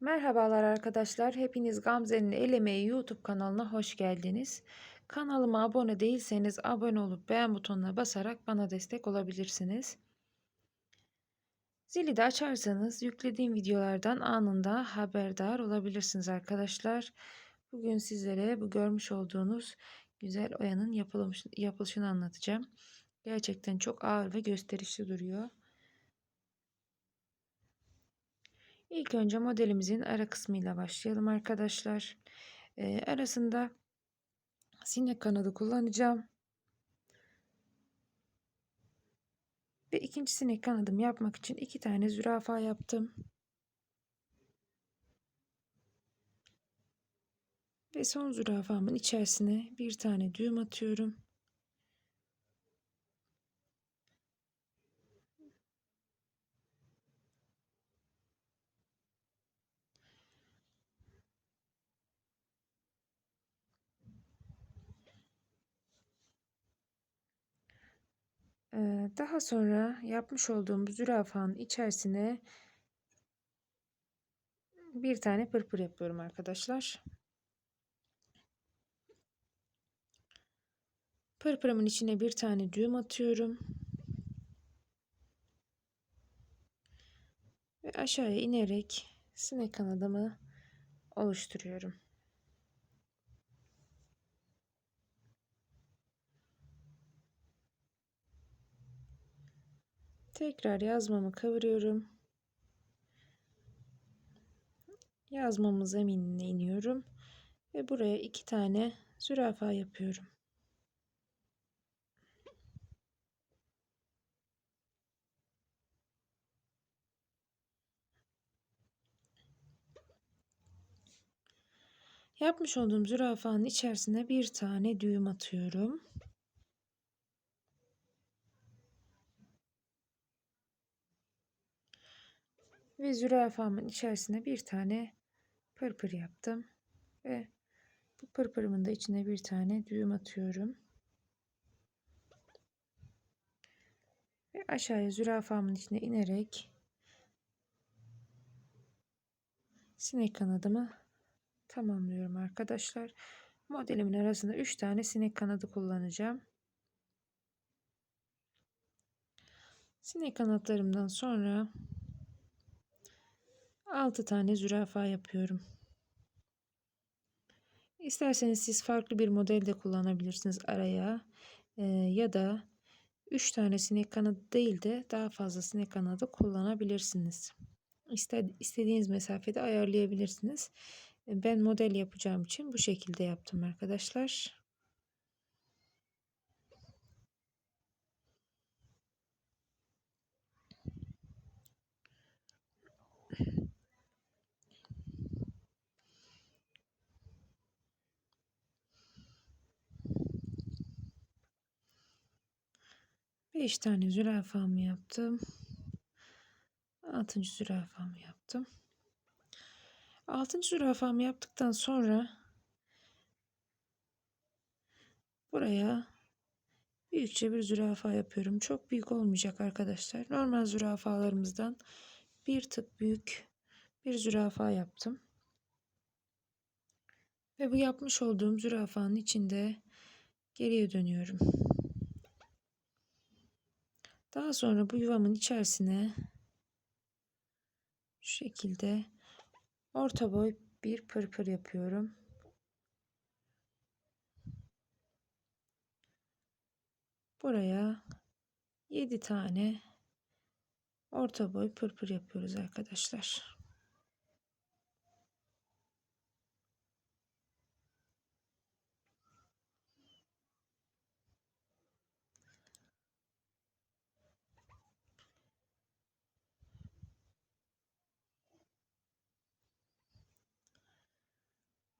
Merhabalar arkadaşlar. Hepiniz Gamze'nin El Emeği YouTube kanalına hoş geldiniz. Kanalıma abone değilseniz abone olup beğen butonuna basarak bana destek olabilirsiniz. Zili de açarsanız yüklediğim videolardan anında haberdar olabilirsiniz arkadaşlar. Bugün sizlere bu görmüş olduğunuz güzel oyanın yapılışını anlatacağım. Gerçekten çok ağır ve gösterişli duruyor. İlk önce modelimizin ara kısmıyla başlayalım arkadaşlar. Ee, arasında sinek kanadı kullanacağım. Ve ikinci sinek kanadımı yapmak için iki tane zürafa yaptım. Ve son zürafamın içerisine bir tane düğüm atıyorum. Daha sonra yapmış olduğum zürafanın içerisine bir tane pırpır yapıyorum arkadaşlar. Pırpırımın içine bir tane düğüm atıyorum. Ve aşağıya inerek sinek kanadımı oluşturuyorum. Tekrar yazmamı kıvırıyorum. Yazmamın zeminine iniyorum. Ve buraya iki tane zürafa yapıyorum. Yapmış olduğum zürafanın içerisine bir tane düğüm atıyorum. Ve zürafamın içerisine bir tane pırpır yaptım. Ve bu pırpırımın da içine bir tane düğüm atıyorum. Ve aşağıya zürafamın içine inerek sinek kanadımı tamamlıyorum arkadaşlar. Modelimin arasında 3 tane sinek kanadı kullanacağım. Sinek kanatlarımdan sonra 6 tane zürafa yapıyorum. İsterseniz siz farklı bir model de kullanabilirsiniz araya ee, ya da 3 tane sinek kanadı değil de daha fazla sinek kanadı kullanabilirsiniz. İster, istediğiniz mesafede ayarlayabilirsiniz. Ben model yapacağım için bu şekilde yaptım arkadaşlar. 5 tane zürafamı yaptım. 6. zürafamı yaptım. 6. zürafamı yaptıktan sonra buraya büyükçe bir zürafa yapıyorum. Çok büyük olmayacak arkadaşlar. Normal zürafalarımızdan bir tık büyük bir zürafa yaptım. Ve bu yapmış olduğum zürafanın içinde geriye dönüyorum. Daha sonra bu yuvamın içerisine şu şekilde orta boy bir pırpır yapıyorum. Buraya 7 tane orta boy pırpır yapıyoruz arkadaşlar.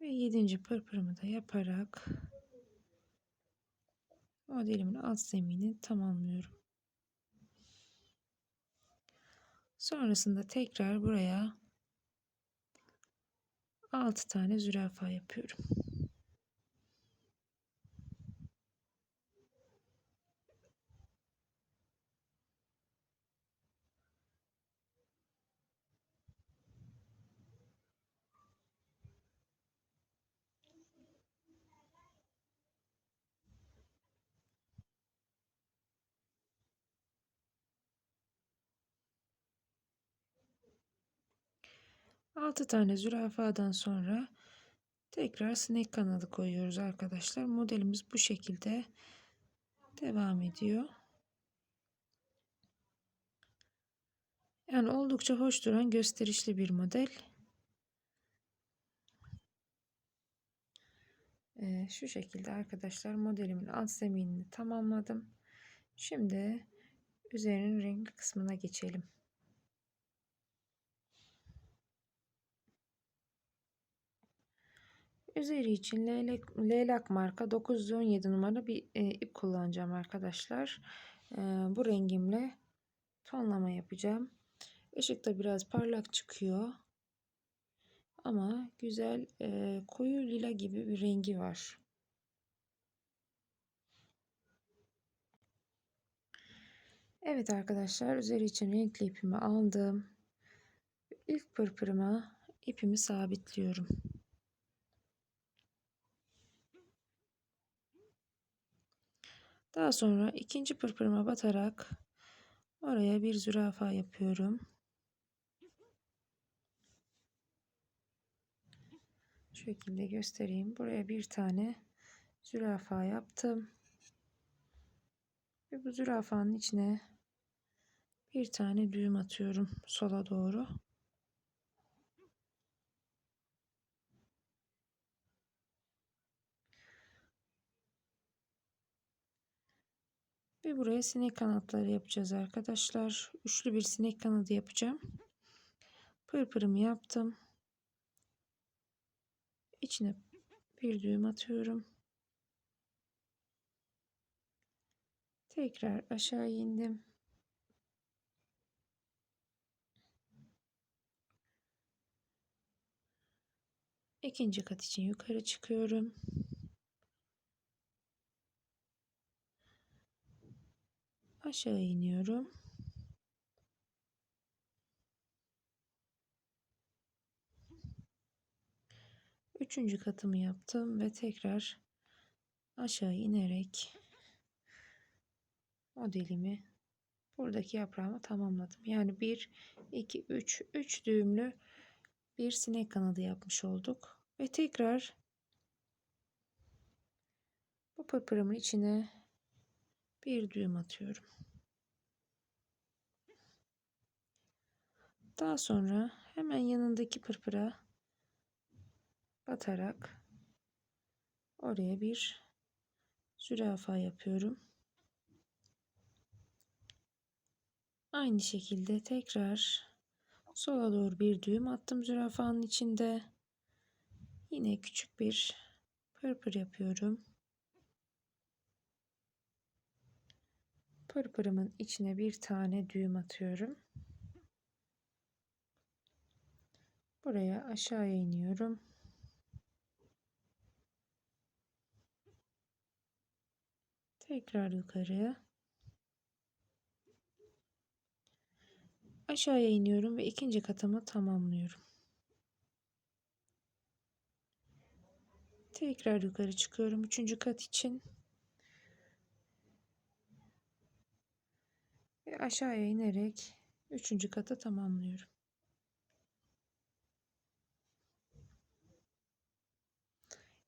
Ve yedinci pırpırımı da yaparak modelimin alt zeminini tamamlıyorum. Sonrasında tekrar buraya 6 tane zürafa yapıyorum. 6 tane zürafadan sonra tekrar sinek kanadı koyuyoruz arkadaşlar. Modelimiz bu şekilde devam ediyor. Yani oldukça hoş duran gösterişli bir model. Ee, şu şekilde arkadaşlar modelimin alt zeminini tamamladım. Şimdi üzerinin renkli kısmına geçelim. Üzeri için leylek, leylak marka 917 numara bir e, ip kullanacağım arkadaşlar. E, bu rengimle tonlama yapacağım. Işık da biraz parlak çıkıyor. Ama güzel e, koyu lila gibi bir rengi var. Evet arkadaşlar üzeri için renkli ipimi aldım. İlk pırpırıma ipimi sabitliyorum. Daha sonra ikinci pırpırıma batarak oraya bir zürafa yapıyorum. Şu şekilde göstereyim. Buraya bir tane zürafa yaptım. Ve bu zürafanın içine bir tane düğüm atıyorum sola doğru. Ve buraya sinek kanatları yapacağız arkadaşlar. Üçlü bir sinek kanadı yapacağım. Pırpırımı yaptım. İçine bir düğüm atıyorum. Tekrar aşağı indim. İkinci kat için yukarı çıkıyorum. Aşağı iniyorum. Üçüncü katımı yaptım ve tekrar aşağı inerek modelimi buradaki yaprağımı tamamladım. Yani 1, 2, 3, 3 düğümlü bir sinek kanadı yapmış olduk. Ve tekrar bu pırpırımın içine bir düğüm atıyorum. Daha sonra hemen yanındaki pırpıra batarak oraya bir zürafa yapıyorum. Aynı şekilde tekrar sola doğru bir düğüm attım zürafanın içinde. Yine küçük bir pırpır yapıyorum. Pırpırımın içine bir tane düğüm atıyorum. Buraya aşağıya iniyorum. Tekrar yukarı. Aşağıya iniyorum ve ikinci katımı tamamlıyorum. Tekrar yukarı çıkıyorum üçüncü kat için. Aşağıya inerek üçüncü katı tamamlıyorum.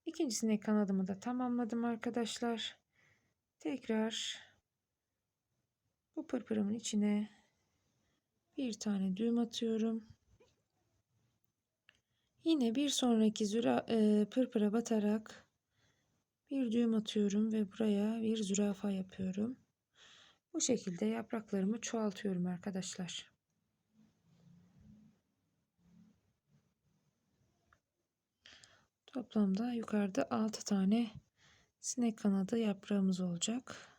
İkincisine kanadımı da tamamladım arkadaşlar. Tekrar bu pırpırımın içine bir tane düğüm atıyorum. Yine bir sonraki züra, e, pırpıra batarak bir düğüm atıyorum ve buraya bir zürafa yapıyorum. Bu şekilde yapraklarımı çoğaltıyorum arkadaşlar. Toplamda yukarıda 6 tane sinek kanadı yaprağımız olacak.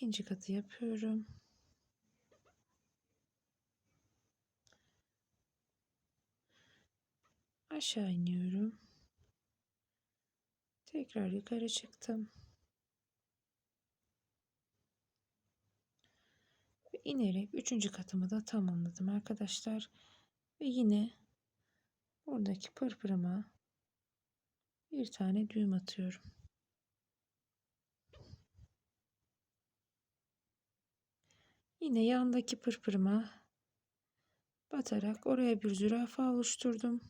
İkinci katı yapıyorum. Aşağı iniyorum. Tekrar yukarı çıktım. inerek üçüncü katımı da tamamladım arkadaşlar. Ve yine buradaki pırpırıma bir tane düğüm atıyorum. Yine yandaki pırpırıma batarak oraya bir zürafa oluşturdum.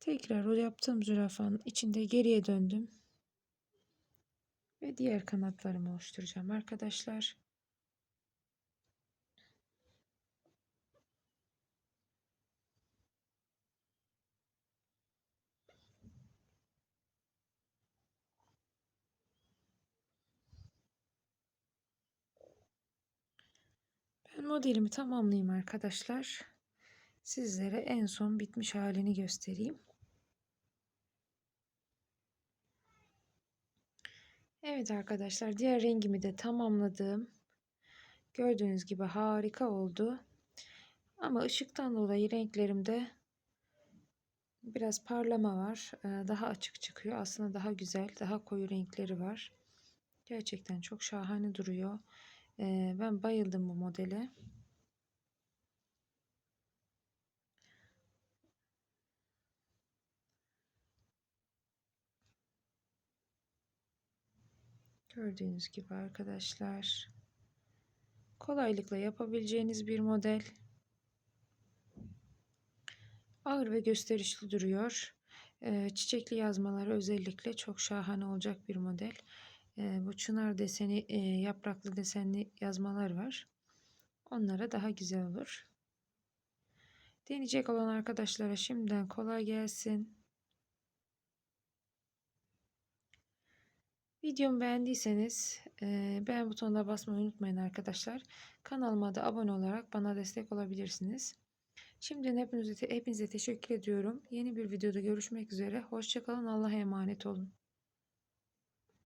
Tekrar o yaptığım zürafanın içinde geriye döndüm. Ve diğer kanatlarımı oluşturacağım arkadaşlar. Modelimi tamamlayayım arkadaşlar. Sizlere en son bitmiş halini göstereyim. Evet arkadaşlar diğer rengimi de tamamladım. Gördüğünüz gibi harika oldu. Ama ışıktan dolayı renklerimde biraz parlama var. Daha açık çıkıyor. Aslında daha güzel, daha koyu renkleri var. Gerçekten çok şahane duruyor. Ben bayıldım bu modele. Gördüğünüz gibi arkadaşlar. Kolaylıkla yapabileceğiniz bir model. Ağır ve gösterişli duruyor. Çiçekli yazmaları özellikle çok şahane olacak bir model. Bu çınar deseni, yapraklı desenli yazmalar var. Onlara daha güzel olur. Deneyecek olan arkadaşlara şimdiden kolay gelsin. Videomu beğendiyseniz beğen butonuna basmayı unutmayın arkadaşlar. Kanalıma da abone olarak bana destek olabilirsiniz. Şimdiden hepinize, hepinize teşekkür ediyorum. Yeni bir videoda görüşmek üzere. Hoşçakalın. Allah'a emanet olun.